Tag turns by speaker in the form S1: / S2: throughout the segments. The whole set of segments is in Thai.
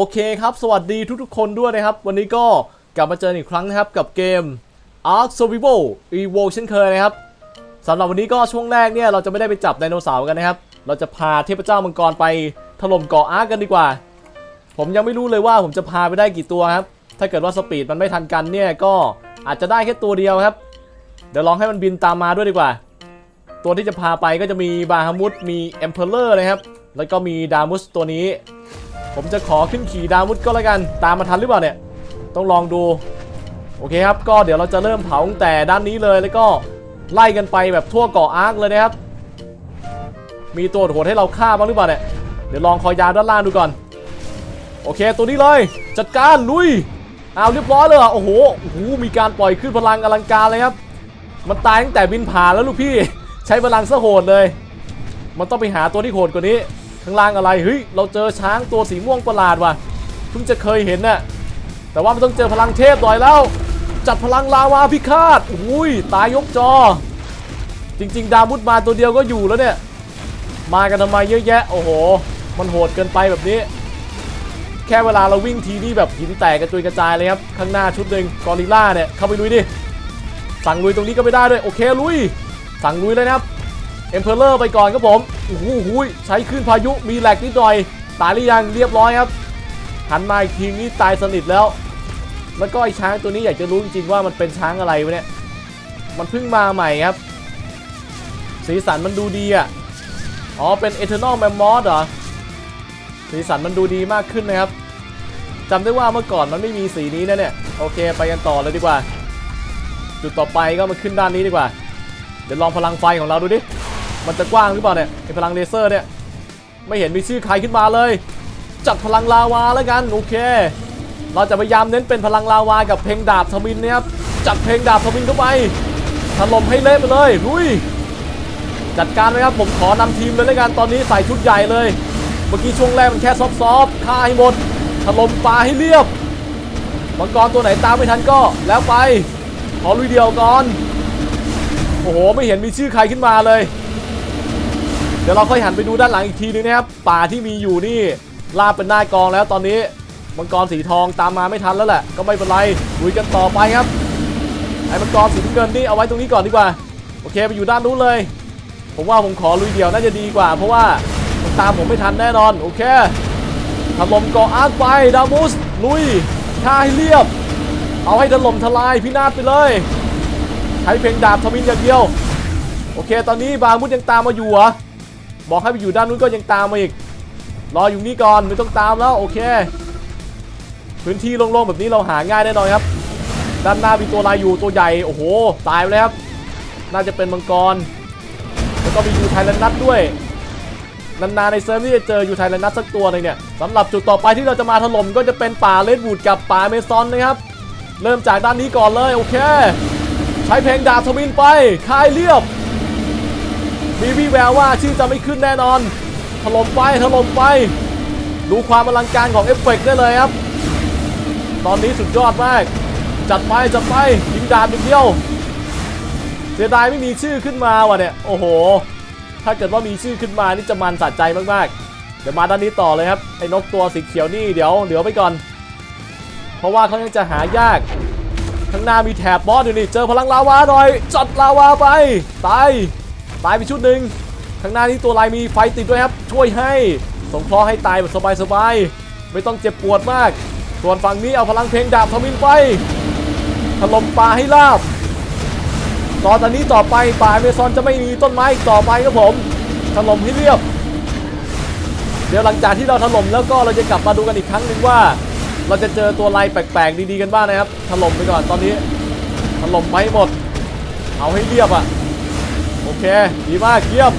S1: โอเคครับ สวัสดีทุกๆคนด้วยนะครับ วันนี้ก็กลับมาเจออีกครั้งนะครับกับเกม Ark Survival Evo เช่นเคยนะครับสำหรับวันนี้ก็ช่วงแรกเนี่ยเราจะไม่ได้ไปจับไดโนเสาร์กันนะครับ เราจะพาเทพเจ้ามังกรไปถล่มเกาะอาร์กกันดีกว่า ผมยังไม่รู้เลยว่าผมจะพาไปได้กี่ตัวครับ ถ้าเกิดว่าสปีดมันไม่ทันกันเนี่ยก็อาจจะได้แค่ตัวเดียวครับ เดี๋ยวลองให้มันบินตามมาด้วยดีกว่า ตัวที่จะพาไปก็จะมีบาฮามุดมีเอ็มเพลเลอร์นะครับ แล้วก็มีดามุสตัวนี้ ผมจะขอขึ้นขี่ดามุดก็แล้วกัน ตามมาทันหรือเปล่าเนี่ย ต้องลองดู โอเคครับ ก็เดี๋ยวเราจะเริ่มเผาตั้งแต่ด้านนี้เลยแล้วก็ไล่กันไปแบบทั่วเกาะอาร์คเลยนะครับ มีตัวโหดให้เราฆ่าบ้างหรือเปล่าเนี่ย เดี๋ยวลองคอยยาวด้านล่างดูก่อน โอเค ตัวนี้เลย จัดการลุย เอาเรียบร้อยเลยโอ้โห โอ้โห มีการปล่อยขึ้นพลังอลังการเลยครับ มันตายตั้งแต่บินผ่านแล้วลูกพี่ ใช้พลังซะโหดเลย มันต้องไปหาตัวที่โหดกว่านี้างล่างอะไรเฮ้ยเราเจอช้างตัวสีม่วงประหลาดว่ะเพิ่งจะเคยเห็นน่ะแต่ว่ามันต้องเจอพลังเทพหน่อยแล้ว จัดพลังลาวาพิฆาตอุ้ยตายยกจอ จริง ๆ ดามุดมาตัวเดียวก็อยู่แล้วเนี่ย มากันทำไมเยอะแยะโอ้โห มันโหดเกินไปแบบนี้ แค่เวลาเราวิ่งทีนี่แบบหินแตกกระจุยกระจายเลยครับข้างหน้าชุดหนึ่งกอริลล่าเนี่ยเข้าไปลุยดิสั่งลุยตรงนี้ก็ไม่ได้ด้วยโอเคลุย สั่งลุยเลยนะครับ เอ็มเพลเลอร์ไปก่อนครับผมโอ้โหใช้คลื่นพายุมีแหลกนิดหน่อย ตายหรือยังเรียบร้อยครับหันมาอีกทีนี่ตายสนิทแล้ว แล้วก็ไอ้ช้างตัวนี้อยากจะรู้จริงๆว่ามันเป็นช้างอะไรวะเนี่ย มันเพิ่งมาใหม่ครับ สีสันมันดูดีอะ อ๋อ เป็น Eternal Mammoth เหรอ สีสันมันดูดีมากขึ้นนะครับจำได้ว่าเมื่อก่อนมันไม่มีสีนี้นะเนี่ย โอเค ไปกันต่อเลยดีกว่า จุดต่อไปก็มาขึ้นด้านนี้ดีกว่า เดี๋ยวลองพลังไฟของเราดูดิ มันจะกว้างหรือเปล่าเนี่ยไอพลังเลเซอร์เนี่ย ไม่เห็นมีชื่อใครขึ้นมาเลย จัดพลังลาวาแล้วกันโอเค เราจะพยายามเน้นเป็นพลังลาวากับเพลงดาบทมินนะครับ จัดเพลงดาบทมินเข้าไปถล่มให้เละไปเลยลุย จัดการไหมครับผมขอนำทีมเลยแล้วกันตอนนี้ใส่ชุดใหญ่เลย เมื่อกี้ช่วงแรกมันแค่ซอฟต์ๆฆ่าให้หมดถล่มปลาให้เรียบมังกรตัวไหนตามไม่ทันก็แล้วไปขอลุยเดียวก่อน โอ้โห ไม่เห็นมีชื่อใครขึ้นมาเลย ดี๋ยวเราค่อยหันไปดูด้านหลังอีกทีนึงนะครับป่าที่มีอยู่นี่ลาบเป็นหน้ากองแล้วตอนนี้มังกรสีทองตามมาไม่ทันแล้วแหละ ก็ไม่เป็นไรลุยกันต่อไปครับไอ้มังกรสีน้ำเงินนี่เอาไว้ตรงนี้ก่อนดีกว่า โอเคไปอยู่ด้านนู้นเลย ผมว่าผมขอลุยเดี่ยวน่าจะดีกว่า เพราะว่ามันตามผมไม่ทันแน่นอนโอเคถล่มเกาะอาร์คไปดามุสลุยท่าให้เรียบ เอาให้ถล่มทลายพินาศไปเลยใช้เพลงดาบทมินอย่างเดียว โอเค ตอนนี้บางมุดยังตามมาอยู่เหรอ บอกให้ไปอยู่ด้านนู้นก็ยังตามมาอีก รออยู่นี่ก่อนไม่ต้องตามแล้วโอเค พื้นที่โล่งๆแบบนี้เราหาง่ายแน่นอนครับ ด้านหน้ามีตัวลายอยู่ตัวใหญ่โอ้โหตายไปแล้วครับ น่าจะเป็นมังกร แล้วก็มียูไทยแลนด์นัทด้วยนานๆในเซิร์ฟนี่จะเจอยูไทยแลนด์นัทสักตัวหนึงเนี่ยสำหรับจุดต่อไปที่เราจะมาถล่มก็จะเป็นป่าเลดวูดกับป่าเมซอนนะครับเริ่มจากด้านนี้ก่อนเลยโอเค ใช้เพลงดาบทมินไปคายเรียบ มีวี่แววว่าชื่อจะไม่ขึ้นแน่นอน ถล่มไปถล่มไป ดูความอลังการของเอฟเฟกต์ได้เลยครับ ตอนนี้สุดยอดมาก จัดไปจัดไปยิงดาบอย่างเดียว เสียดายไม่มีชื่อขึ้นมาว่ะเนี่ย โอ้โห ถ้าเกิดว่ามีชื่อขึ้นมานี่จะมันสะใจมากๆ เดี๋ยวมาด้านนี้ต่อเลยครับ ไอ้นกตัวสีเขียวนี่เดี๋ยวเหลือไปก่อน เพราะว่าเขายังจะหายากข้างหน้ามีแถบบอสอยู่นี่ เจอพลังลาวาหน่อย จัดลาวาไป ตาย ตายไปชุดหนึ่งข้างหน้านี้ตัวลายมีไฟติดด้วยครับ ช่วยให้สงเคราะห์ให้ตายแบบสบายๆไม่ต้องเจ็บปวดมาก ส่วนฝั่งนี้เอาพลังเพลงดาบทมินไปถล่มป่าให้ราบตอนนี้ต่อไปป่าเมซอนจะไม่มีต้นไม้อีกต่อไปครับผมถล่มให้เรียบ เดี๋ยวหลังจากที่เราถล่มแล้วก็เราจะกลับมาดูกันอีกครั้งหนึ่งว่า เราจะเจอตัวลายแปลกๆดีๆกันบ้างนะครับถล่มไปก่อนตอนนี้ถล่มไปให้หมด เอาให้เรียบอะ เค ดีมากเยี่ยม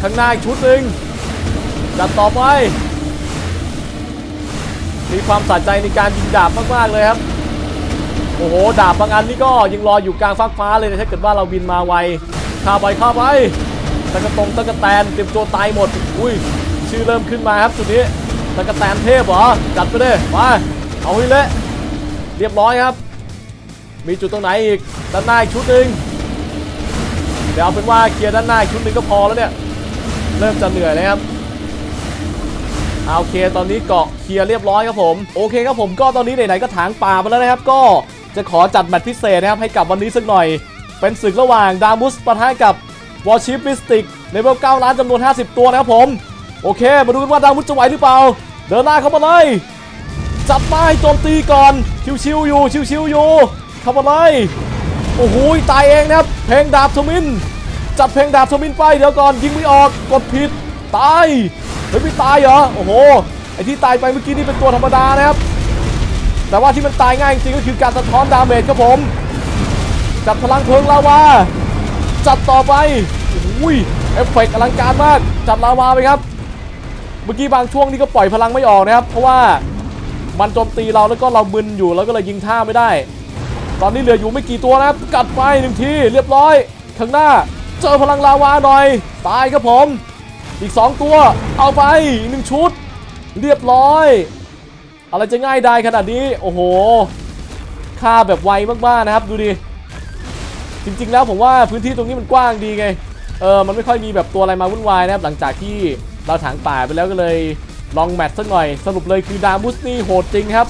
S1: ข้างหน้าอีกชุดหนึ่งจัดต่อไป มีความสะใจในการยิงดาบมาก ๆ เลยครับ โอ้โห ดาบบางอันนี่ก็ยังรออยู่กลางฟ้าฟ้าเลยนะถ้าเกิดว่าเราบินมาไวข้าไปข้าไปตะกะตงตะกะแตนเตรียมตัวตายหมด อุ้ย ชื่อเริ่มขึ้นมาครับจุดนี้ตะกะแตนเทพเหรอ จัดไปเลยมาเอาให้เละ เรียบร้อยครับ มีจุดตรงไหนอีก ด้านหน้าอีกชุดหนึ่ง เดี๋ยวเอาเป็นว่าเคลียร์ด้านหน้าชุดหนึ่งก็พอแล้วเนี่ย เริ่มจะเหนื่อยแล้วครับอเอาโอเคตอนนี้เกาะเคลียร์เรียบร้อยครับผม โอเคครับผมก็ตอนนี้ไหนๆก็ถางป่ามาแล้วนะครับ ก็จะขอจัดแมตช์พิเศษนะครับให้กับวันนี้สักหน่อย เป็นศึกระหว่างดามุสปะทะกับวอชิปมิสติกเลเวล9ล้านจำนวน 50 ตัวนะครับผม โอเค มาดูกันว่าดามุสจะไหวหรือเปล่า เดินหน้าเข้ามาเลย จับมาให้โจมตีก่อน ชิวๆอยู่ ชิวๆอยู่ เข้ามาเลย โอ้โหตายเองนะครับ เพลงดาบทมิน จัดเพลงดาบทมินไปเดี๋ยวก่อนยิงไม่ออกกดผิดตายเฮ้ยไม่ตายเหรอโอ้โหไอที่ตายไปเมื่อกี้นี่เป็นตัวธรรมดานะครับ แต่ว่าที่มันตายง่ายจริงก็คือการสะท้อนดาเมจครับผม จัดพลังเพลิงลาวาจัดต่อไปโอ้ยเอฟเฟกต์อลังการมากจัดลาวาไปครับ เมื่อกี้บางช่วงนี่ก็ปล่อยพลังไม่ออกนะครับ เพราะว่ามันโจมตีเราแล้วก็เรามึนอยู่แล้วก็เลยยิงท่าไม่ได้ ตอนนี้เหลืออยู่ไม่กี่ตัวนะครับกัดไปหนึ่งทีเรียบร้อย ข้างหน้า เจอพลังลาวาหน่อย ตายครับผม อีก 2 ตัว เอาไปหนึ่งชุด เรียบร้อย อะไรจะง่ายได้ขนาดนี้ โอ้โหฆ่าแบบไวมากๆนะครับดูดิจริงๆแล้วผมว่าพื้นที่ตรงนี้มันกว้างดีไง เออ มันไม่ค่อยมีแบบตัวอะไรมาวุ่นวายนะครับ หลังจากที่เราถางป่าไปแล้วก็เลยลองแมทสักหน่อย สรุปเลยคือดามุสนี่โหดจริงครับ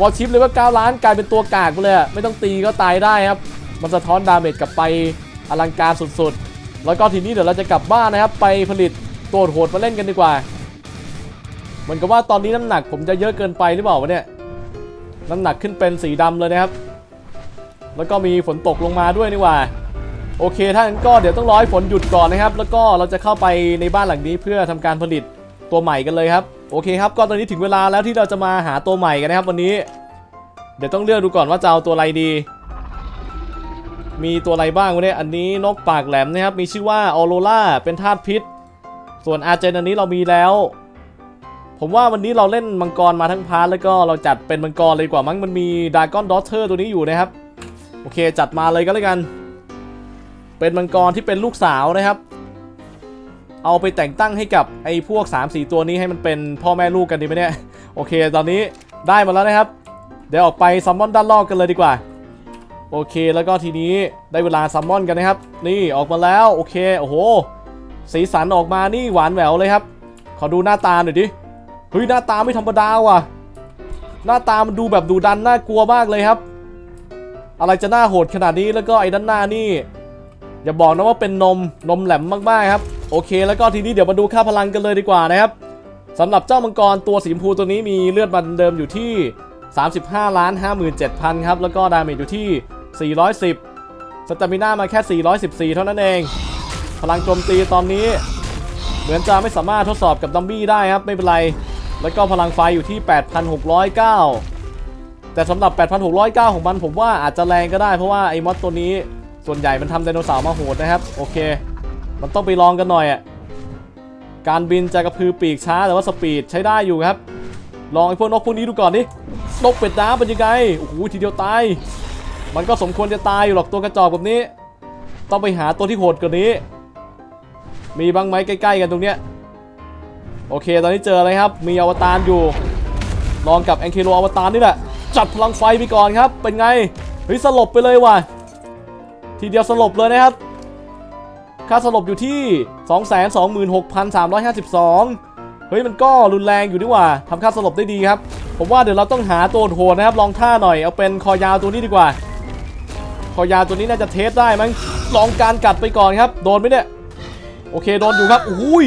S1: วอลชิปเลยว่า 9 ล้านกลายเป็นตัวกากไปเลยอะไม่ต้องตีก็ตายได้ครับ มันสะท้อนดาเมจกลับไปอลังการสุดๆ แล้วก็ทีนี้เดี๋ยวเราจะกลับบ้านนะครับ ไปผลิตตัวโหดมาเล่นกันดีกว่า เหมือนกับว่าตอนนี้น้ำหนักผมจะเยอะเกินไปหรือเปล่าวะเนี่ย น้ำหนักขึ้นเป็นสีดำเลยนะครับ แล้วก็มีฝนตกลงมาด้วยนี่ว่า โอเคถ้างั้นก็เดี๋ยวต้องรอให้ฝนหยุดก่อนนะครับ แล้วก็เราจะเข้าไปในบ้านหลังนี้เพื่อทำการผลิตตัวใหม่กันเลยครับ โอเคครับก็ตอนนี้ถึงเวลาแล้วที่เราจะมาหาตัวใหม่กันนะครับวันนี้ เดี๋ยวต้องเลือกดูก่อนว่าจะเอาตัวอะไรดี มีตัวอะไรบ้างวะเนี่ยอันนี้นกปากแหลมนะครับมีชื่อว่าออโรล่าเป็นธาตุพิษ ส่วนอาเจนอันนี้เรามีแล้ว ผมว่าวันนี้เราเล่นมังกรมาทั้งพาร์ทแล้วก็เราจัดเป็นมังกรเลยกว่ามั้งมันมีดากอนดอ t เ r อร์ตัวนี้อยู่นะครับโอเคจัดมาเลยก็แล้วกัน เป็นมังกรที่เป็นลูกสาวนะครับ เอาไปแต่งตั้งให้กับไอ้พวก 3-4 ตัวนี้ให้มันเป็นพ่อแม่ลูกกันดีไหมเนี่ย โอเค ตอนนี้ได้มาแล้วนะครับ เดี๋ยวออกไปซัมมอนด้านนอกกันเลยดีกว่า โอเค แล้วก็ทีนี้ได้เวลาซัมมอนกันนะครับ นี่ออกมาแล้ว โอเค โอ้โห สีสันออกมา นี่หวานแหววเลยครับ ขอดูหน้าตาหน่อยดิ เฮ้ย หน้าตาไม่ธรรมดาว่ะ หน้าตามันดูแบบดูดันน่ากลัวมากเลยครับ อะไรจะน่าโหดขนาดนี้ แล้วก็ไอ้ด้านหน้านี่ อย่าบอกนะว่าเป็นนม นมแหลมมากๆครับ โอเค แล้วก็ทีนี้เดี๋ยวมาดูค่าพลังกันเลยดีกว่านะครับสำหรับเจ้ามังกรตัวสีชมพูตัวนี้มีเลือดมันเดิมอยู่ที่ 35ล้าน57,000 ครับ แล้วก็ดาเมจอยู่ที่ 410 สตามิน่ามาแค่ 414 เท่านั้นเอง พลังโจมตีตอนนี้ เหมือนจะไม่สามารถทดสอบกับดัมบี้ได้ครับ ไม่เป็นไร แล้วก็พลังไฟอยู่ที่ 8,609 แต่สำหรับ 8,609 ของมันผมว่าอาจจะแรงก็ได้เพราะว่าไอ้มอสตัวนี้ส่วนใหญ่มันทำไดโนเสาร์มาโหดนะครับ โอเค มันต้องไปลองกันหน่อยอะ การบินจะกระพือปีกช้าแต่ว่าสปีดใช้ได้อยู่ครับ ลองไอ้พวกนกพวกนี้ดูก่อนดิ นกเป็ดน้ำเป็นยังไง โอ้โหทีเดียวตาย มันก็สมควรจะตายอยู่หรอกตัวกระจอกแบบนี้ ต้องไปหาตัวที่โหดกว่านี้ มีบ้างไหมใกล้ๆกันตรงเนี้ย โอเคตอนนี้เจออะไรครับ มีอวตารอยู่ ลองกับแองเคโลอวตารนี่แหละ จัดพลังไฟไปก่อนครับ เป็นไง เฮ้ยสลบไปเลยว่ะ ทีเดียวสลบเลยนะครับ ค่าสลบอยู่ที่ 226,352 เฮ้ยมันก็รุนแรงอยู่ดีกว่าทำค่าสลบได้ดีครับ ผมว่าเดี๋ยวเราต้องหาตัวโหดนะครับลองท่าหน่อยเอาเป็นคอยาวตัวนี้ดีกว่า คอยาวตัวนี้น่าจะเทสได้มั้งลองการกัดไปก่อนครับ โดนไหมเนี่ยโอเคโดนอยู่ครับอุ้ย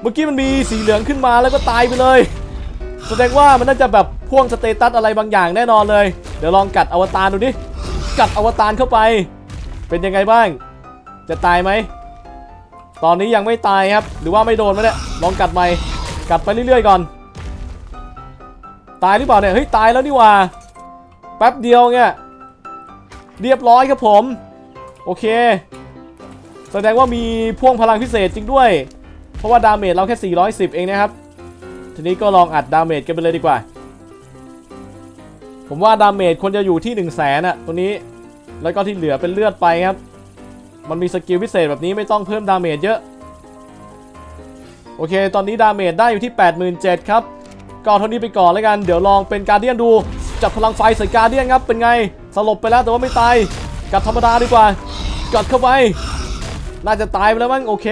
S1: เมื่อกี้มันมีสีเหลืองขึ้นมาแล้วก็ตายไปเลยแสดงว่ามันน่าจะแบบพ่วงสเตตัสอะไรบางอย่างแน่นอนเลย เดี๋ยวลองกัดอวตารดูดิ กัดอวตารเข้าไป เป็นยังไงบ้าง จะตายไหม ตอนนี้ยังไม่ตายครับ หรือว่าไม่โดนไหมเนี่ยลองกัดใหม่กัดไปเรื่อยๆก่อน ตายหรือเปล่าเนี่ยเฮ้ยตายแล้วนี่ว่าแป๊บเดียวเนี่ยเรียบร้อยครับผม โอเค แสดงว่ามีพ่วงพลังพิเศษจริงด้วย เพราะว่าดาเมจเราแค่ 410 เองนะครับ ทีนี้ก็ลองอัดดาเมจกันไปเลยดีกว่า ผมว่าดาเมจควรจะอยู่ที่ 1 0 0 0 0แสนอะตัวนี้ แล้วก็ที่เหลือเป็นเลือดไปครับ มันมีสกิลพิเศษแบบนี้ไม่ต้องเพิ่มดาเมจเยอะ โอเค ตอนนี้ดาเมจได้อยู่ที่ 87,000ครับ ก็เท่านี้ไปก่อนแล้วกัน เดี๋ยวลองเป็นการเดียนดู จับพลังไฟใส่การเดียนครับ เป็นไง สลบไปแล้วแต่ว่าไม่ตาย กัดธรรมดาดีกว่า กัดเข้าไป น่าจะตายไปแล้วมั้ง โอเค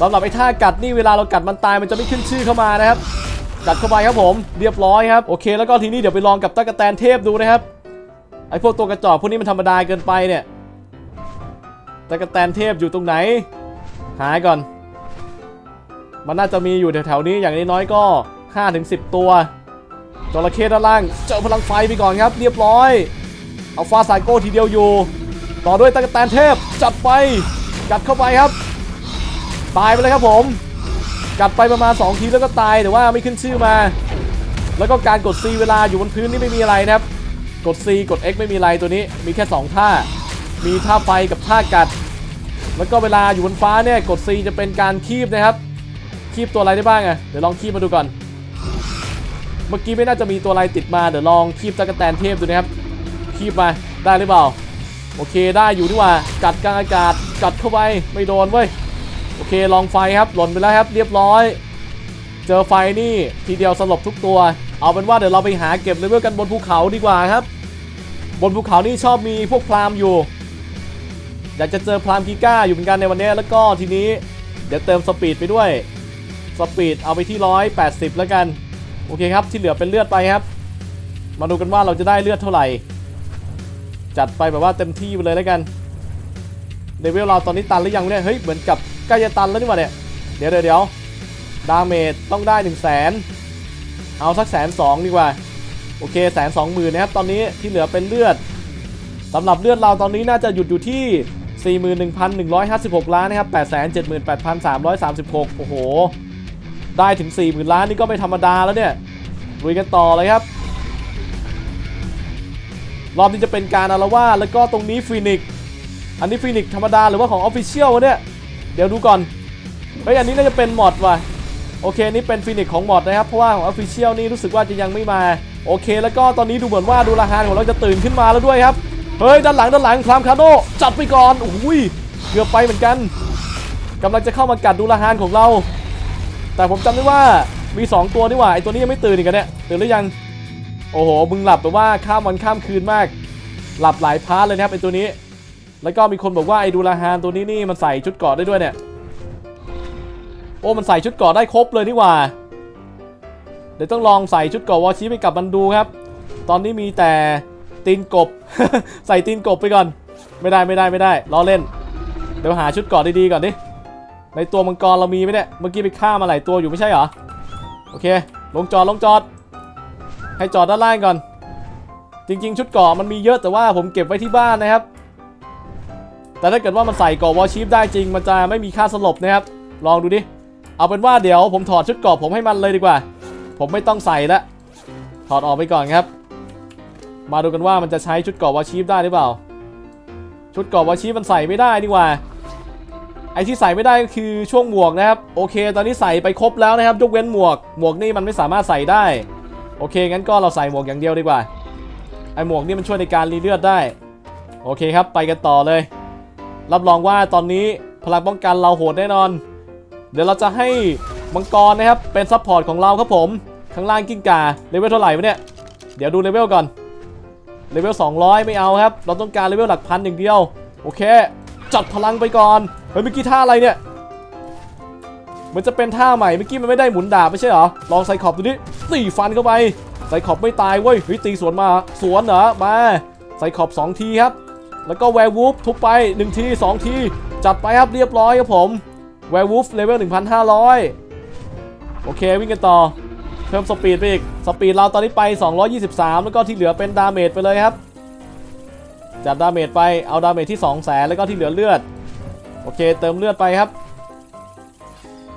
S1: สำหรับไอ้ท่ากัดนี่เวลาเรากัดมันตายมันจะไม่ขึ้นชื่อเข้ามานะครับ กัดเข้าไปครับผม เรียบร้อยครับ โอเค แล้วก็ทีนี้เดี๋ยวไปลองกับตะกแตนเทพดูนะครับ ไอ้พวกตัวกระจอกพวกนี้มันธรรมดาเกินไปเนี่ย ตะกแตนเทพอยู่ตรงไหน หายก่อน มันน่าจะมีอยู่แถวๆนี้อย่างน้อยๆก็5-10 ตัวจระเข้ด้านล่าง เจอพลังไฟไปก่อนครับ เรียบร้อย เอาฟาไซโก้ทีเดียวอยู่ ต่อด้วยตะกแตนเทพจัดไปกัดเข้าไปครับ ตายไปเลยครับผม กัดไปประมาณ 2 ทีแล้วก็ตายแต่ว่าไม่ขึ้นชื่อมา แล้วก็การกด C เวลาอยู่บนพื้นนี่ไม่มีอะไรนะครับ กด C กด X ไม่มีอะไรตัวนี้มีแค่ 2 ท่า มีท่าไฟกับท่ากัด แล้วก็เวลาอยู่บนฟ้าเนี่ยกด C จะเป็นการคีบนะครับ คีบตัวอะไรได้บ้างอะเดี๋ยวลองคีบมาดูก่อน เมื่อกี้ไม่น่าจะมีตัวอะไรติดมาเดี๋ยวลองคีบตะกแตนเทพดูนะครับ คีบมาได้หรือเปล่า โอเคได้อยู่นี่ว่ากัดกลางอากาศกัดเข้าไปไม่โดนเว้ยโอเคลองไฟครับหล่นไปแล้วครับ เรียบร้อย เจอไฟนี่ทีเดียวสลบทุกตัว เอาเป็นว่าเดี๋ยวเราไปหาเก็บเลเวลกันบนภูเขาดีกว่าครับ บนภูเขานี่ชอบมีพวกพรามอยู่ อยากจะเจอพรามกีก้าอยู่เหมือนกันในวันนี้แล้วก็ทีนี้ เดี๋ยวเติมสปีดไปด้วยสปีดเอาไปที่ 180 แล้วกัน โอเคครับที่เหลือเป็นเลือดไปครับ มาดูกันว่าเราจะได้เลือดเท่าไหร่ จัดไปแบบว่าเต็มที่ไปเลยแล้วกันเลเวลเราตอนนี้ตันหรือยังเนี่ยเฮ้ยเหมือนกับใกล้จะตันแล้วนี่หว่าเนี่ยเดี๋ยวเดี๋ยวเดี๋ยวดาเมจต้องได้ 1 0 0 0 0แสนเอาสักแสนสองดีกว่า โอเคแสนสองหมื่นนะครับ ตอนนี้ที่เหลือเป็นเลือดสำหรับเลือดเราตอนนี้น่าจะหยุดอยู่ที่ 41,156 ล้านนะครับ878,336 โอ้โห ได้ถึง 40,000 ล้านนี่ก็ไม่ธรรมดาแล้วเนี่ยลุยกันต่อเลยครับ รอบนี้จะเป็นการอารวาแล้วก็ตรงนี้ฟีนิกอันนี้ฟีนิกธรรมดาหรือว่าของออฟฟิเชียลเนี่ย เดี๋ยวดูก่อน เฮ้ย อันนี้น่าจะเป็นมอดว่ะ โอเค นี่เป็นฟีนิกของมอดนะครับ เพราะว่าของออฟฟิเชียลนี่รู้สึกว่าจะยังไม่มา โอเค แล้วก็ตอนนี้ดูเหมือนว่าดูราคาของเราจะตื่นขึ้นมาแล้วด้วยครับ เฮ้ยด้านหลังด้านหลังพรามคาโดจัดไปก่อนอุ้ยเกือบไปเหมือนกันกำลังจะเข้ามากัดดูราคาของเรา แต่ผมจำได้ว่ามี 2 ตัวนี่หว่าไอตัวนี้ยังไม่ตื่นอีกเนี่ยตื่นหรือยังโอ้โหมึงหลับแบบว่าข้ามวันข้ามคืนมาก หลับหลายพาร์ทเลยนะครับไอตัวนี้ แล้วก็มีคนบอกว่าไอดูราฮานตัวนี้นี่มันใส่ชุดเกราะได้ด้วยเนี่ยโอ้มันใส่ชุดเกราะได้ครบเลยนี่หว่าเดี๋ยวต้องลองใส่ชุดเกราะวอชิไปกับมันดูครับ ตอนนี้มีแต่ ตีนกบ ใส่ตีนกบไปก่อน ไม่ได้ไม่ได้ไม่ได้ล้อเล่น เดี๋ยวหาชุดเกาะดีๆก่อนดิในตัวมังกรเรามีไหมเนี่ยเมื่อกี้ไปฆ่ามาหลายตัวอยู่ไม่ใช่เหรอโอเค ลงจอดลงจอด ให้จอดด้านล่างก่อน จริง ๆ ชุดเกาะมันมีเยอะแต่ว่าผมเก็บไว้ที่บ้านนะครับ แต่ถ้าเกิดว่ามันใส่เกาะวอชีฟได้จริง มันจะไม่มีค่าสลบนะครับ ลองดูดิเอาเป็นว่าเดี๋ยวผมถอดชุดเกาะผมให้มันเลยดีกว่า ผมไม่ต้องใส่ละถอดออกไปก่อนครับ มาดูกันว่ามันจะใช้ชุดเกราะวอชีฟได้หรือเปล่า ชุดเกราะวอชีฟมันใส่ไม่ได้ดีกว่า ไอที่ใส่ไม่ได้ก็คือช่วงหมวกนะครับ โอเค ตอนนี้ใส่ไปครบแล้วนะครับ ยกเว้นหมวก หมวกนี่มันไม่สามารถใส่ได้ โอเค งั้นก็เราใส่หมวกอย่างเดียวดีกว่า ไอหมวกนี่มันช่วยในการรีเลือดได้ โอเคครับ ไปกันต่อเลย รับรองว่าตอนนี้พลังป้องกันเราโหดแน่นอน เดี๋ยวเราจะให้มังกรนะครับ เป็นซัพพอร์ตของเราครับผม ข้างล่างกิ้งก่าเลเวลเท่าไหร่วะเนี่ย เดี๋ยวดูเลเวลก่อน เลเวล200 ไม่เอาครับ เราต้องการเลเวลหลักพันอย่างเดียว โอเค จัดพลังไปก่อน เฮ้ยเมื่อกี้ท่าอะไรเนี่ย มันจะเป็นท่าใหม่ เมื่อกี้มันไม่ได้หมุนดาบไม่ใช่เหรอ ลองใส่ขอบดูดิตีฟันเข้าไป ใส่ขอบไม่ตายเว้ย เฮ้ยตีสวนมา สวนเหรอ มา ใส่ขอบ 2 ทีครับ แล้วก็แวร์วูฟทุบไป 1 ที 2 ที จัดไปครับเรียบร้อยครับผม แวร์วูฟเลเวล 1,500 โอเควิ่งกันต่อ เพิ่มสปีดไปอีก สปีดเราตอนนี้ไป 223 แล้วก็ที่เหลือเป็นดาเมจไปเลยครับ จัดดาเมจไป เอาดาเมจที่ 2 0 0แสนแล้วก็ที่เหลือเลือด โอเค เติมเลือดไปครับ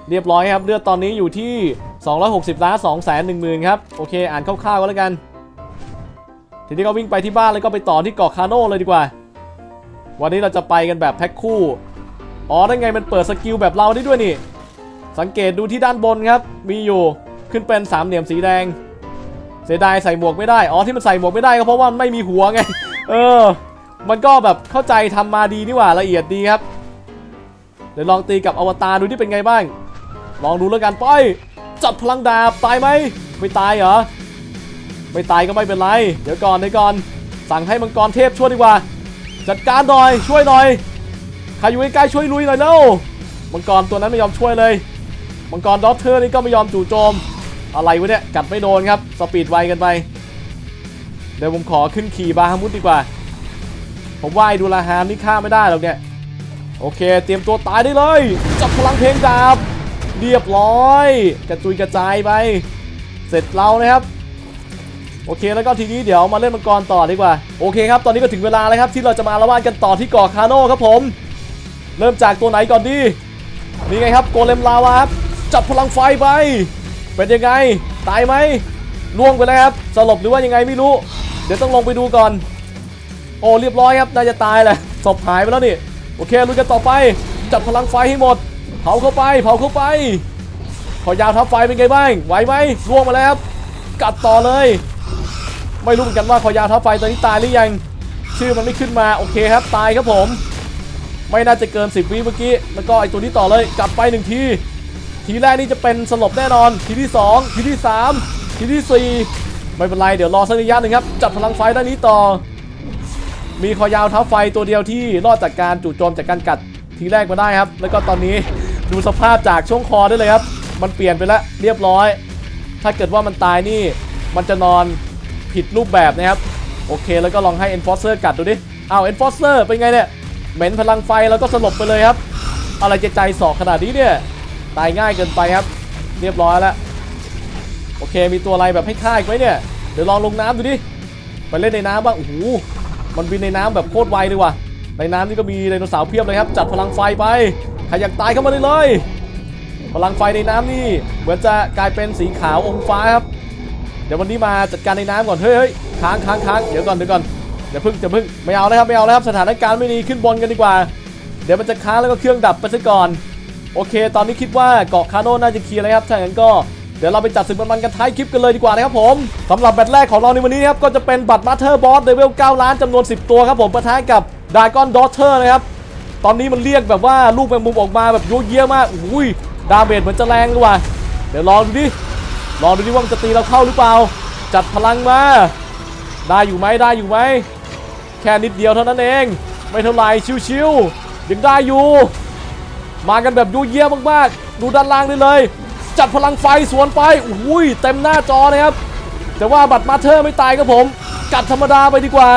S1: เรียบร้อยครับ เลือดตอนนี้อยู่ที่ 260ล้าน2แสน1 0,000ครับ โอเค อ่านคร่าวๆก็แล้วกัน ทีนี้ก็วิ่งไปที่บ้านแล้วก็ไปต่อที่เกาะคาโน่เลยดีกว่า วันนี้เราจะไปกันแบบแพ็คคู่ อ๋อได้ไงมันเปิดสกิลแบบเราได้ด้วยนี่ สังเกตดูที่ด้านบนครับ มีอยู่ ขึ้นเป็นสามเหลี่ยมสีแดง เสียดายใส่หมวกไม่ได้ อ๋อที่มันใส่หมวกไม่ได้ก็เพราะว่ามันไม่มีหัวไง เออ มันก็แบบเข้าใจทำมาดีนี่หว่าละเอียดดีครับ เดี๋ยวลองตีกับอวตารดูที่เป็นไงบ้าง ลองดูแล้วกันไป จัดพลังดาบตายไหม ไม่ตายเหรอ ไม่ตายก็ไม่เป็นไร เดี๋ยวก่อนเดี๋ยวก่อน สั่งให้มังกรเทพช่วยดีกว่า จัดการหน่อย ช่วยหน่อย ใครอยู่ใกล้ช่วยลุยหน่อยเร็ว มังกรตัวนั้นไม่ยอมช่วยเลย มังกรดอทเทอร์นี่ก็ไม่ยอมจู่โจม อะไรวะเนี่ย กัดไม่โดนครับ สปีดไวกันไป เดี๋ยวผมขอขึ้นขี่บาฮามุดดีกว่า ผมว่าไอ้ดูลาฮามนี่ฆ่าไม่ได้หรอกเนี่ย โอเค เตรียมตัวตายได้เลย จับพลังเพลงดาบ เรียบร้อย กระจุยกระจายไป เสร็จเรานะครับโอเคแล้วก็ทีนี้เดี๋ยวมาเล่นมังกรต่อดีกว่าโอเคครับตอนนี้ก็ถึงเวลาแล้วครับที่เราจะมาละวาดกันต่อที่เกาะคาโน่ครับผม เริ่มจากตัวไหนก่อนดีนี่ไงครับโกเลมลาวาครับจับพลังไฟไป เป็นยังไง ตายไหมล่วงไปแล้วครับ สลบหรือว่ายังไงไม่รู้ เดี๋ยวต้องลงไปดูก่อน โอ้เรียบร้อยครับ น่าจะตายแหละศพหายไปแล้วนี่ โอเคลุยกันต่อไป จับพลังไฟให้หมด เผาเข้าไป เผาเข้าไป ขอยาวทับไฟเป็นไงบ้าง ไหวไหมล่วงมาแล้วครับ กัดต่อเลย ไม่รู้เหมือนกันว่าขอยาวทับไฟตอนนี้ตายหรือยัง ชื่อมันไม่ขึ้นมา โอเคครับ ตายครับผม ไม่น่าจะเกิน 10วิเมื่อกี้ แล้วก็ไอตัวนี้ต่อเลย กลับไปหนึ่งที ทีแรกนี่จะเป็นสลบแน่นอน ทีที่ 2 ทีที่ 3 ทีที่ 4 ไม่เป็นไร เดี๋ยวรอสักระยะหนึ่งครับ จัดพลังไฟด้านนี้ต่อ มีคอยาวเท้าไฟตัวเดียวที่รอดจากการจู่โจมจากการกัดทีแรกมาได้ครับ แล้วก็ตอนนี้ดูสภาพจากช่วงคอได้เลยครับ มันเปลี่ยนไปแล้วเรียบร้อย ถ้าเกิดว่ามันตายนี่ มันจะนอนผิดรูปแบบนะครับ โอเค แล้วก็ลองให้ Enforcer กัดดูดิอ้าว Enforcer เป็นไงเนี่ย เหม็นพลังไฟแล้วก็สลบไปเลยครับ อะไรจะใจสอกขนาดนี้เนี่ย ตายง่ายเกินไปครับ เรียบร้อยแล้ว โอเคมีตัวอะไรแบบให้ฆ่าอีกไหมเนี่ย เดี๋ยวลองลงน้ำดูดิไปเล่นในน้ำบ้างโอ้โหมันบินในน้ำแบบโคตรไวเลยว่ะ ในน้ำนี่ก็มีไดโนเสาร์เพียบเลยครับ จัดพลังไฟไปใครอยากตายเข้ามาได้เลย พลังไฟในน้ำนี่ เหมือนจะกลายเป็นสีขาวองค์ฟ้าครับ เดี๋ยววันนี้มาจัดการในน้ำก่อน เฮ้ยเฮ้ยค้างค้างค้างเดี๋ยวก่อนเดี๋ยวก่อนอย่าพึ่งอย่าพึ่งไม่เอาแล้วครับไม่เอาแล้วครับสถานการณ์ไม่ดีขึ้นบนกันดีกว่า เดี๋ยวมันจะค้างแล้วก็เครื่องดับไปซะก่อน โอเค ตอนนี้คิดว่าเกาะคาโน่น่าจะเคลียร์แล้วครับถ้าอย่างนั้นก็เดี๋ยวเราไปจัดศึกมันๆกันท้ายคลิปกันเลยดีกว่านะครับผมสำหรับแบตแรกของเราในวันนี้นะครับก็จะเป็นบัตรมาเธอร์บอสเลเวล 9 ล้านจำนวน 10 ตัวครับผมประทะกับดากอนดอเทอร์นะครับตอนนี้มันเรียกแบบว่าลูกแมงมุมออกมาแบบโยเยี่ยมากอุ้ยดาเมจเหมือนจะแรงด้วยว่ะเดี๋ยวลองดูดิลองดูดิว่ามันจะตีเราเข้าหรือเปล่า จัดพลังมา ได้อยู่ไหมได้อยู่ไหมแค่นิดเดียวเท่านั้นเอง ไม่เท่าไหร่ชิวๆยังได้อยู่ มากันแบบยูเยี่ยมากๆ ดูด้านล่างได้เลย จัดพลังไฟสวนไปอุ้ยเต็มหน้าจอนะครับ แต่ว่าบัตรมาเธอร์ไม่ตายครับผม กัดธรรมดาไปดีกว่า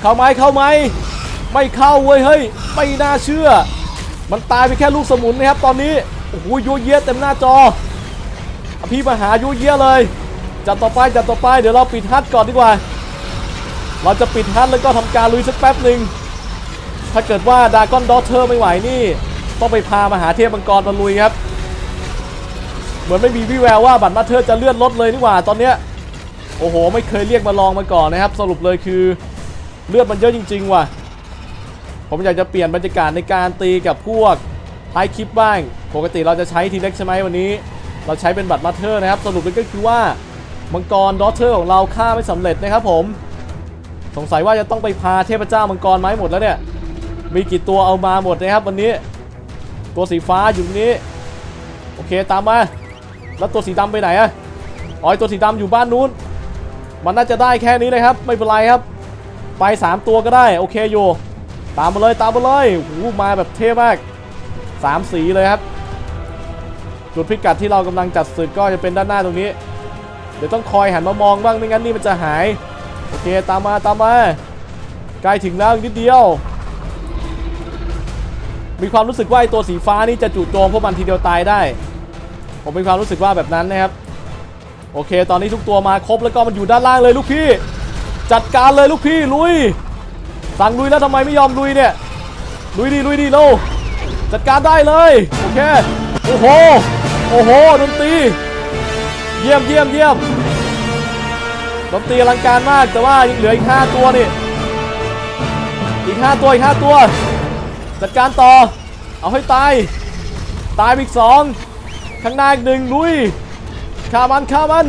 S1: เข้าไหมเข้าไหมไม่เข้าเว้ยเฮ้ยไม่น่าเชื่อ มันตายไปแค่ลูกสมุนนะครับตอนนี้โอ้โหยูเยี่ยเต็มหน้าจอพี่มาหายูเยี่ยเลยจัดต่อไปจัดต่อไปเดี๋ยวเราปิดฮัทก่อนดีกว่า เราจะปิดฮัทแล้วก็ทำการลุยสักแป๊บหนึ่ง ถ้าเกิดว่าดากอนดอเทอร์ไม่ไหวนี่ ต้องไปพามาหาเทพมังกรมาลุยครับ เหมือนไม่มีวิแววว่าบัตรมาเธอร์จะเลื่อนลดเลยนี่หว่าตอนเนี้ยโอ้โห ไม่เคยเรียกมาลองมาก่อนนะครับ สรุปเลยคือเลือดมันเยอะจริง ๆ ว่ะ ผมอยากจะเปลี่ยนบรรยากาศในการตีกับพวกท้ายคลิปบ้าง ปกติเราจะใช้ทีเล็กใช่ไหมวันนี้ เราใช้เป็นบัตรมาเธอร์นะครับ สรุปเลยก็คือว่ามังกรดอเทอร์ของเราฆ่าไม่สำเร็จนะครับผม สงสัยว่าจะต้องไปพาเทพเจ้ามังกรมาให้หมดแล้วเนี่ย มีกี่ตัวเอามาหมดนะครับวันนี้ ตัวสีฟ้าอยู่นี้โอเคตามมา แล้วตัวสีดำไปไหนอะอ๋อไอตัวสีดำอยู่บ้านนู้น มันน่าจะได้แค่นี้เลยครับ ไม่เป็นไรครับ ไป 3 ตัวก็ได้โอเคอยู่ตามมาเลยตามมาเลยโอ้มาแบบเท่มาก 3 สีเลยครับจุดพิกัดที่เรากำลังจัดศึกก็จะเป็นด้านหน้าตรงนี้ เดี๋ยวต้องคอยหันมามองบ้างไม่งั้นนี่มันจะหาย โอเคตามมาตามมาใกล้ถึงแล้วนิดเดียว มีความรู้สึกว่าไอตัวสีฟ้านี่จะจู่โจมพวกมันทีเดียวตายได้ ผมมีความรู้สึกว่าแบบนั้นนะครับ โอเค ตอนนี้ทุกตัวมาครบแล้วก็มันอยู่ด้านล่างเลยลูกพี่ จัดการเลยลูกพี่ลุย สั่งลุยแล้วทำไมไม่ยอมลุยเนี่ย ลุยดีลุยดีเร็วจัดการได้เลยโอเคโอ้โหโอ้โหดนตรีเยี่ยมเยี่ยมเยี่ยมดนตรีอลังการมากแต่ว่ายังเหลืออีก5ตัวนี่อีก5ตัวอีก5ตัว จัดการต่อ เอาให้ตาย ตายอีกสองข้างหน้าอีกหนึ่งลุยฆ่ามันฆ่ามัน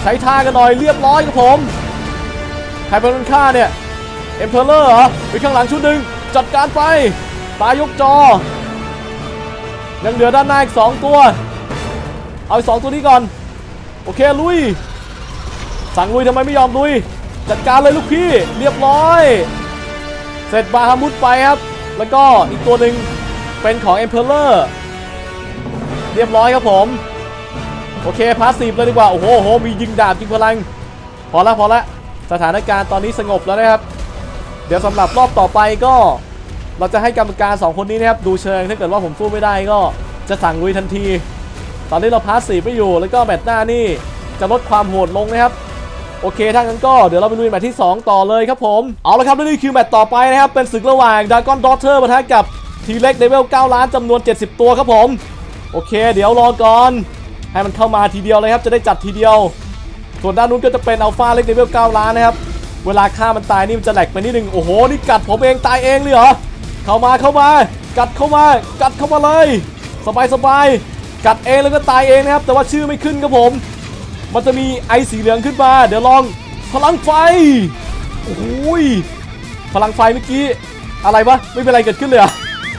S1: ใช้ท่ากันหน่อยเรียบร้อยครับผม ใครเป็นคนฆ่าเนี่ยเอ็มเพลเลอร์เหรอไปข้างหลังชุดหนึ่งจัดการไป ตายยกจอ ยังเหลือด้านหน้าอีกสองตัว เอาสองตัวนี้ก่อน โอเคลุย สั่งลุยทำไมไม่ยอมลุย จัดการเลยลูกพี่ เรียบร้อย เสร็จบาฮามุดไปครับ แล้วก็อีกตัวหนึ่งเป็นของ Emperor เรียบร้อยครับผม โอเคพาสซีฟเลยดีกว่า โอ้โหโหมียิงดาบยิงพลัง พอละพอละสถานการณ์ตอนนี้สงบแล้วนะครับ เดี๋ยวสำหรับรอบต่อไปก็ เราจะให้กรรมการ 2 คนนี้นะครับ ดูเชิงถ้าเกิดว่าผมสู้ไม่ได้ก็จะสั่งลุยทันที ตอนนี้เราพาสซีฟไม่อยู่แล้วก็แมตช์หน้านี่จะลดความโหดลงนะครับ โอเคถ้างั้นก็เดี๋ยวเราไปลุยแมตช์ที่ 2 ต่อเลยครับผม เอาละครับและนี่คือแมตช์ต่อไปนะครับ เป็นศึกระหว่างดากอนดอเตอร์ปะทะกับทีเล็กเลเวล9ล้านจำนวน 70 ตัวครับผม โอเค เดี๋ยวรอก่อน ให้มันเข้ามาทีเดียวเลยครับ จะได้จัดทีเดียว ส่วนด้านนู้นก็จะเป็นอัลฟาเล็กเลเวล9ล้านนะครับ เวลาฆ่ามันตายนี่มันจะแหลกไปนิดนึง โอ้โห นี่กัดผมเองตายเองเลยเหรอ เข้ามาเข้ามา กัดเข้ามา กัดเข้ามาเลย สบายสบายกัดเองแล้วก็ตายเองนะครับ แต่ว่าชื่อไม่ขึ้นครับผม มันจะมีไอสีเหลืองขึ้นมา เดี๋ยวลองพลังไฟโอ้ยพลังไฟเมื่อกี้อะไรวะไม่เป็นไรเกิดขึ้นเลยเหรอ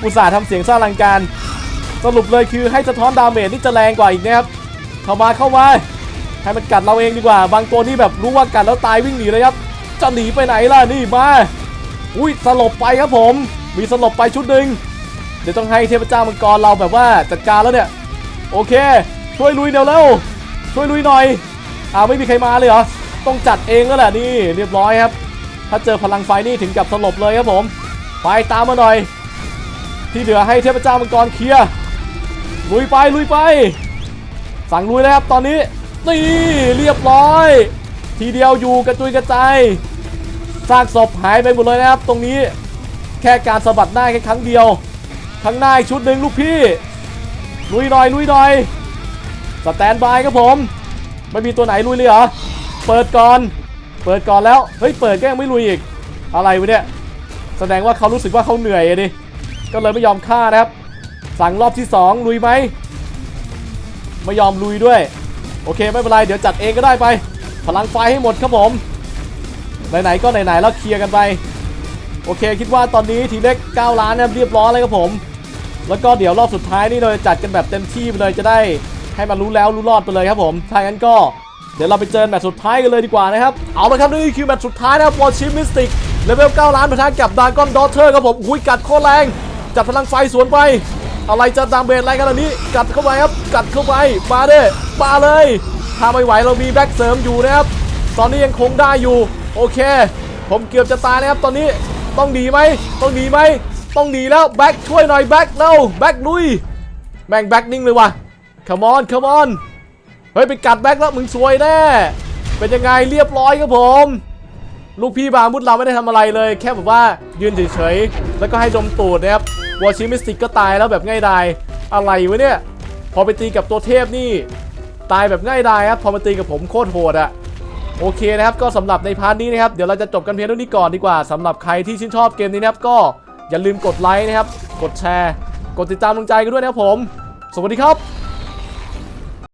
S1: อุตส่าห์ทำเสียงสร้างลังการสรุปเลยคือให้สะท้อนดาเมจนี่จะแรงกว่าอีกนะครับเข้ามาเข้ามาให้มันกัดเราเองดีกว่า บางตัวนี่แบบรู้ว่ากัดแล้วตายวิ่งหนีเลยครับจะหนีไปไหนล่ะนี่มาอุ้ยสลบไปครับผม มีสลบไปชุดหนึ่งเดี๋ยวต้องให้เทพเจ้ามังกรเราแบบว่าจัดการแล้วเนี่ย โอเค ช่วยลุยเร็วเร็วช่วยลุยหน่อย อ้าวไม่มีใครมาเลยเหรอ ต้องจัดเองแล้วแหละนี่เรียบร้อยครับ ถ้าเจอพลังไฟนี่ถึงกับสลบเลยครับผม ไปตามมาหน่อย ที่เหลือให้เทพเจ้ามังกรเคลียร์ลุยไปลุยไป สั่งลุยเลยครับตอนนี้นี่เรียบร้อย ทีเดียวอยู่กระจุยกระจายซากศพหายไปหมดเลยนะครับ ตรงนี้แค่การสะบัดหน้าแค่ครั้งเดียวข้งหน้าอีกชุดหนึ่งลูกพี่ลุยหน่อยลุยหน่อยสแตนบายครับผม ไม่มีตัวไหนลุยเลยเหรอ เปิดก่อน เปิดก่อนแล้ว เฮ้ย เปิดก็ยังไม่ลุยอีก อะไรวะเนี่ย แสดงว่าเขารู้สึกว่าเขาเหนื่อยดิ ก็เลยไม่ยอมฆ่านะครับ สั่งรอบที่ 2 ลุยไหม ไม่ยอมลุยด้วย โอเคไม่เป็นไรเดี๋ยวจัดเองก็ได้ไป พลังไฟให้หมดครับผม ไหนๆก็ไหนๆแล้วเคลียร์กันไป โอเคคิดว่าตอนนี้ทีเล็ก9ล้านนะครับเรียบร้อยเลยครับผม แล้วก็เดี๋ยวรอบสุดท้ายนี่เราจะจัดกันแบบเต็มที่ไปเลยจะได้ ให้มันรู้แล้วรู้รอดไปเลยครับผมถ้างั้นก็เดี๋ยวเราไปเจอแมตช์สุดท้ายกันเลยดีกว่านะครับ เอาละครับนี่คือแมตช์สุดท้ายนะครับวอชิมิสติกเลเวล9ล้านประทะกับดากอนดอเทอร์ครับผมอุ้ยกัดโคตรแรง จัดพลังไฟสวนไป อะไรจะดามเบนอะไรกันล่ะนี้ กัดเข้าไปครับ กัดเข้าไป มาเด้มาเลย ถ้าไม่ไหวเรามีแบ็กเสริมอยู่นะครับ ตอนนี้ยังคงได้อยู่ โอเค ผมเกือบจะตายนะครับ ตอนนี้ต้องหนีไหม ต้องหนีไหม ต้องหนีแล้วแบ็กช่วยหน่อยแบ็กเร็วแบ็กลุย แม่งแบ็กนิ่งเลยว่ะ come on come on เฮ้ยไปกัดแบ็กแล้วมึงซวยแน่ เป็นยังไงเรียบร้อยครับผม ลูกพี่บามุดเราไม่ได้ทำอะไรเลย แค่แบบว่ายืนเฉยๆ แล้วก็ให้ดมตูดนะครับวอชิมิสติกก็ตายแล้วแบบง่ายดายอะไรวะเนี่ย พอไปตีกับตัวเทพนี่ ตายแบบง่ายดายครับ พอมาตีกับผมโคตรโหดอะโอเคนะครับ ก็สำหรับในพาร์ทนี้นะครับ เดี๋ยวเราจะจบกันเพียงเท่านี้ก่อนดีกว่าสำหรับใครที่ชื่นชอบเกมนี้นะครับ ก็อย่าลืมกดไลค์นะครับ กดแชร์ กดติดตามดวงใจกันด้วยนะครับผม สวัสดีครับ